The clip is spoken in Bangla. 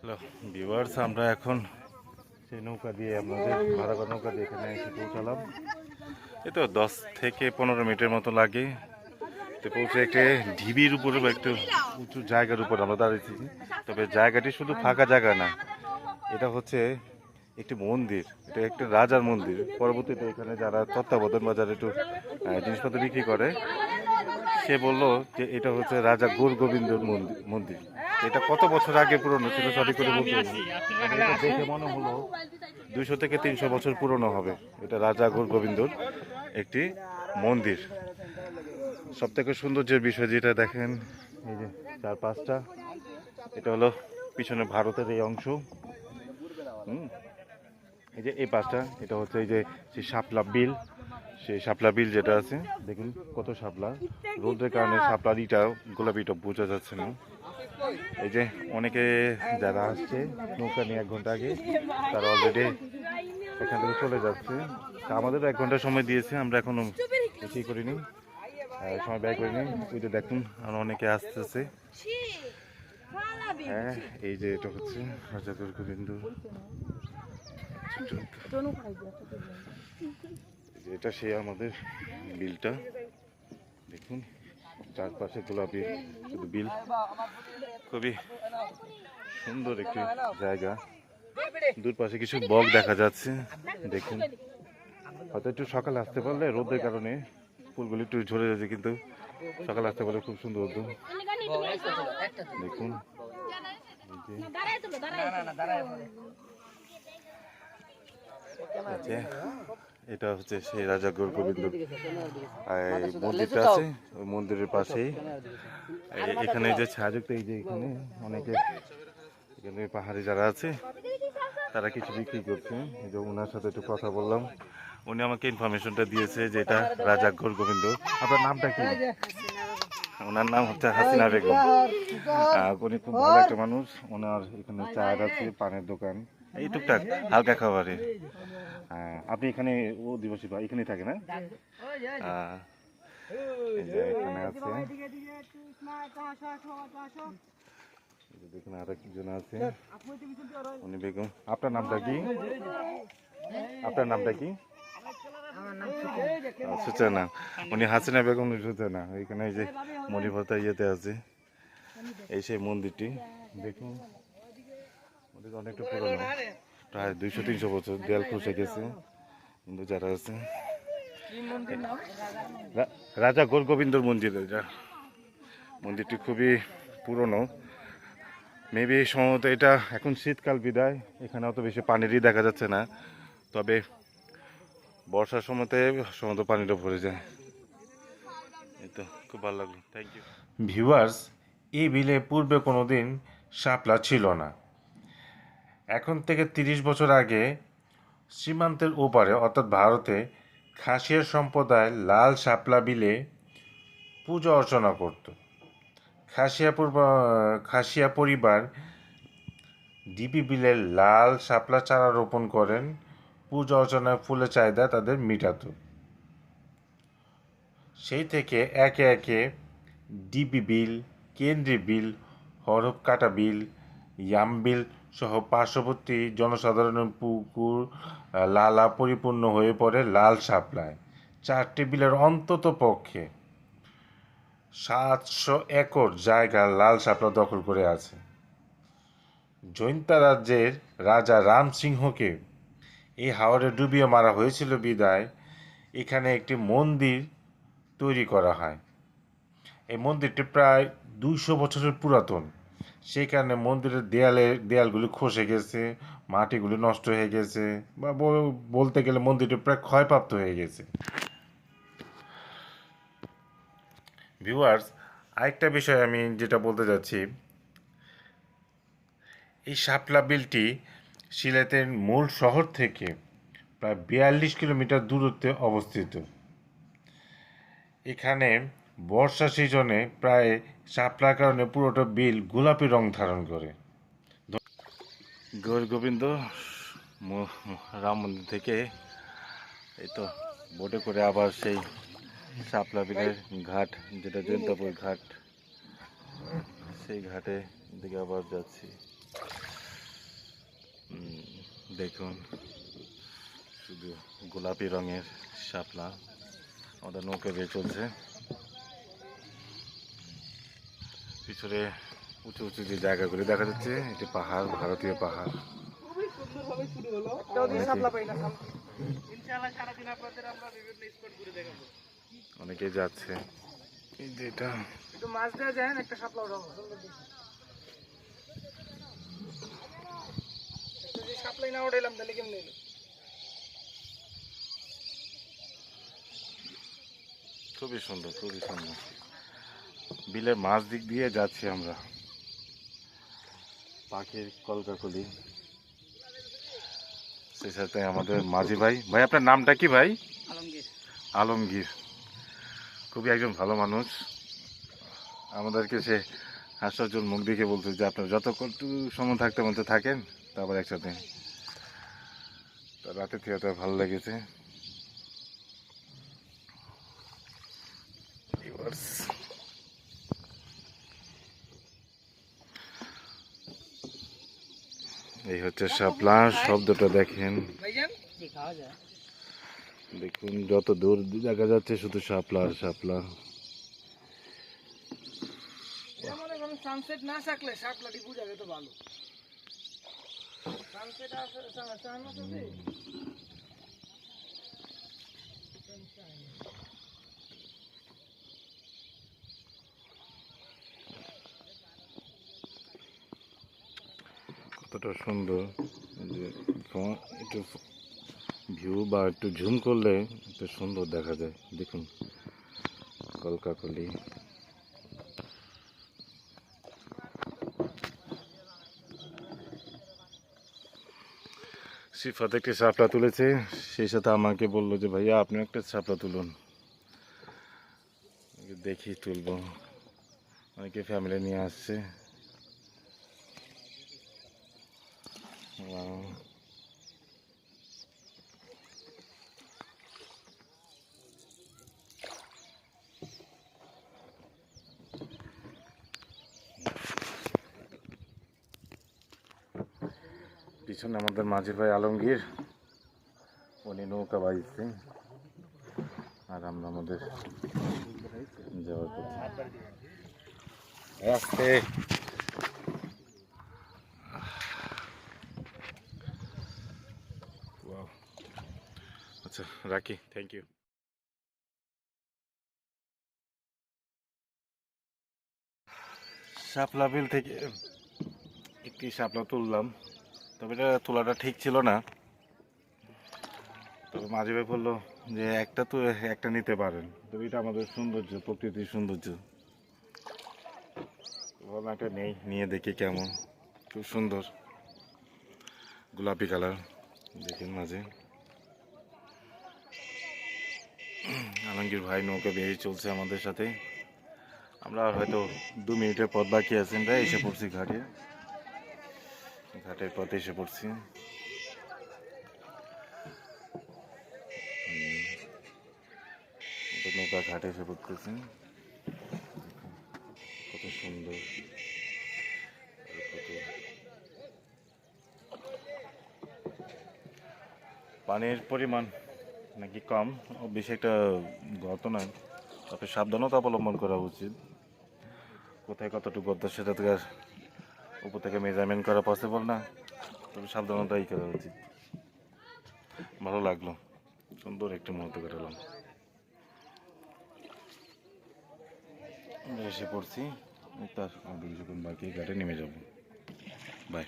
হ্যালো ভিউয়ার্স আমরা এখন সেই নৌকা দিয়ে আপনাদের ভাড়া নৌকা দিয়ে এখানে এসে পৌঁছালাম। এই তো দশ থেকে পনেরো মিনিটের মতো লাগে। তো পৌঁছে একটি ঢিবির উপরে বা একটু উঁচু জায়গার উপর আমরা দাঁড়িয়েছি। তবে জায়গাটি শুধু ফাঁকা জায়গা না, এটা হচ্ছে একটি মন্দির, এটা একটি রাজার মন্দির। পরবর্তীতে এখানে যারা তত্ত্বাবধান বা যারা একটু জিনিসপত্র বিক্রি করে সে বলল যে এটা হচ্ছে রাজা গুর গোবিন্দর মন্দির। এটা কত বছর আগে পুরনো ছিল? সঠিক করে বলতে দেখে মনে হলো দুশো থেকে তিনশো বছর পুরনো হবে। এটা রাজা গোর গোবিন্দর একটি মন্দির। সব থেকে সৌন্দর্যের বিষয় যেটা দেখেন এই যে চার পাঁচটা এটা হলো পিছনে ভারতের এই অংশ। হুম? এই যে এই পাঁচটা এটা হচ্ছে এই যে সেই শাপলা বিল। সেই শাপলা বিল যেটা আছে, দেখুন কত শাপলা। রোদের কারণে শাপলার ইটা গোলাপিটা বোঝা যাচ্ছে না। এই যে অনেকে যারা আসছে, নৌকা নিয়ে এক ঘণ্টা আগে, তারা অলরেডি এখান থেকে চলে যাচ্ছে। তা আমাদেরও এক ঘণ্টা সময় দিয়েছে, আমরা এখনও কিছুই করিনি। সময় ব্যয় করিনি। ওই যে দেখুন, আর অনেকে আসতেছে। হ্যাঁ এই যে এটা হচ্ছে রাজাগর গোবিন্দ এই এটা সেই আমাদের বিলটা। দেখুন চারপাশে গোলাপি শুধু বিল। খুবই সুন্দর একটি জায়গা। দূর পাশে কিছু বক দেখা যাচ্ছে দেখুন। হয়তো একটু সকালে আসতে পারলে রোদের কারণে ফুলগুলি একটু ঝরে যাচ্ছে কিন্তু সকালে আসতে পারলে খুব সুন্দর হতো। দেখুন এই যে এই যে, এটা হচ্ছে সেই রাজা গোর গোবিন্দ এই মন্দিরটা আছে ওই মন্দিরের পাশেই। এখানে যে ছায়াযুক্ত এই যে এখানে অনেকে এখানে পাহাড়ি যারা আছে তারা কিছু বিক্রি করছে। এই যে ওনার সাথে একটু কথা বললাম। উনি আমাকে ইনফরমেশনটা দিয়েছে যে এটা রাজা গোর গোবিন্দ আপনার নামটা কি? ওনার নাম হচ্ছে হাসিনা বেগম। উনি খুব ভালো একটা মানুষ। ওনার এখানে চায়ের আছে পানের দোকান। এই টুকটাক, হালকা খাবারের। আপনি এখানে ও দিবসী বা এখানেই থাকে না? এখানে আছে। দেখুন আর একজন আছে। উনি বেগম। আপনার নামটা কি? আপনার নামটা কি? সূচনা। উনি হাসিনা বেগম, সূচনা। এখানে এই যে মণিভর্তা ইয়েতে আছে। এই সেই মন্দিরটি। দেখুন। অনেকটা পুরনো। প্রায় দুইশো, তিনশো বছর দেয়াল খসে গেছে। কিন্তু যারা আছে। রাজা গোর গোবিন্দর মন্দির, এটা। মন্দিরটি খুবই পুরনো। মেবি সম্ভবত এটা এখন শীতকাল বিদায়। এখানে অত বেশি পানিরই দেখা যাচ্ছে না। তবে বর্ষার সময়তে সম্ভবত পানিটা ভরে যায়। এই তো, খুব ভালো লাগল। থ্যাংক ইউ ভিউয়ার্স এই বিলে পূর্বে কোনো দিন শাপলা ছিল না। এখন থেকে তিরিশ বছর আগে সীমান্তের ওপারে, অর্থাৎ ভারতে, খাসিয়া সম্প্রদায় লাল শাপলা বিলে পূজা অর্চনা করত। খাসিয়া খাসিয়া পরিবার ডিপি বিলের লাল শাপলা চারা রোপণ করেন। পূজা অর্চনায় ফুলের চাহিদা তাদের মিটাতো। সেই থেকে একে একে ডিপি বিল কেন্দ্রী বিল হরফ কাটা বিল ইয়াম বিল সহ পার্শ্ববর্তী জনসাধারণের পুকুর লালা পরিপূর্ণ হয়ে পড়ে লাল শাপলায়। চারটি বিলের অন্তত পক্ষে সাতশো একর জায়গা লাল শাপলা দখল করে আছে। জৈন্তা রাজ্যের রাজা রাম সিংহকে এই হাওরে ডুবিয়ে মারা হয়েছিল বিদায়। এখানে একটি মন্দির তৈরি করা হয়। এই মন্দিরটি প্রায় দুইশো বছরের পুরাতন। সেই কারণে মন্দিরের দেয়ালে, দেয়ালগুলি খসে গেছে, মাটিগুলি নষ্ট হয়ে গেছে, বা বলতে গেলে মন্দিরটি প্রায় ক্ষয়প্রাপ্ত হয়ে গেছে। ভিউয়ার্স আরেকটা বিষয় আমি যেটা বলতে যাচ্ছি, এই শাপলা বিলটি সিলেটের মূল শহর থেকে প্রায় বিয়াল্লিশ কিলোমিটার দূরত্বে অবস্থিত। এখানে বর্ষা সিজনে প্রায় শাপলার কারণে পুরোটা বিল গোলাপি রং ধারণ করে। গৌর গোবিন্দ রাম মন্দির থেকে এই তো বোটে করে আবার সেই শাপলা বিলের ঘাট, যেটা জয়ন্তাপুর ঘাট, সেই ঘাটে দিকে আবার যাচ্ছি। দেখুন, শুধু গোলাপি রঙের শাপলা, আমাদের নৌকা দিয়ে চলছে। পিছনে উঁচু উঁচু যে জায়গাগুলি দেখা যাচ্ছে এটি পাহাড় ভারতীয় পাহাড়। অনেকেই যাচ্ছে। এই যে মাছ দেওয়া যায় না একটা সাপলা উঠাবো সাপলাই না উঠাইলাম তাহলে কেমন এলো খুবই সুন্দর খুবই সুন্দর। বিলের মাছ দিক দিয়ে যাচ্ছি আমরা। পাখির কলকাকলি। সেই সাথে আমাদের মাঝি ভাই। ভাই আপনার নামটা কি ভাই? আলমগীর। আলমগীর। খুবই একজন ভালো মানুষ। আমাদেরকে সে হাস্যজ্জ্বল মুখ দেখে বলছে যে আপনার যতক্ষণ সময় থাকতে মধ্যে থাকেন তারপর একসাথে। তো রাতে থিয়েটার ভালো লেগেছে। এই হচ্ছে শাপলা শব্দটা দেখেন। দেখুন, যত দূর দেখা যাচ্ছে শুধু শাপলা আর শাপলা। সানসেট না থাকলে সাপলাটি বুঝা যেত ভালো সানসেট কতটা সুন্দর, যে একটু ভিউ বা একটু ঝুম করলে একটু সুন্দর দেখা যায়। দেখুন, কলকাকলি। সিফাত একটি শাপলা তুলেছে, সেই সাথে আমাকে বলল যে, ভাইয়া আপনি একটা শাপলা তুলুন। দেখি তুলবো। অনেকে ফ্যামিলি নিয়ে আসছে। Wow. পিছনে আমাদের মাঝির ভাই আলমগীর উনি নৌকা বাইছে। আর আমরা আমাদের যাওয়ার পথে আস্তে Wow. আচ্ছা রাখি থ্যাংক ইউ শাপলা বিল থেকে একটি শাপলা তুললাম, তবে এটা তোলাটা ঠিক ছিল না। তবে মাঝে ভাই বলল যে একটা তো একটা নিতে পারেন, তবে এটা আমাদের সৌন্দর্য, প্রকৃতির সৌন্দর্য। একটা নেই, নিয়ে দেখি কেমন। খুব সুন্দর। গোলাপি কালার। দেখেন মাঝে। আলমগীর ভাই নৌকা বেয়ে চলছে আমাদের সাথে। আমরা হয়তো দু মিনিটের পথ বাকি আছে আমরা এসে পড়ছি ঘাটে। ঘাটের পথে এসে পড়ছি। নৌকা ঘাটে এসে পড়তেছি। কত সুন্দর আর কত পানির পরিমাণ নাকি কম, বেশি একটা গর্ত নয়। তবে সাবধানতা অবলম্বন করা উচিত। কোথায় কতটুকু গর্ত সেটা থেকে আর উপর থেকে মেজারমেন্ট করা পসিবল না। তবে সাবধানতাই করা উচিত। ভালো লাগল। সুন্দর একটি মুহূর্ত কাটালাম। এসে পড়ছি। তার কিছুক্ষণ বাকি, ঘাটে নেমে যাব। বাই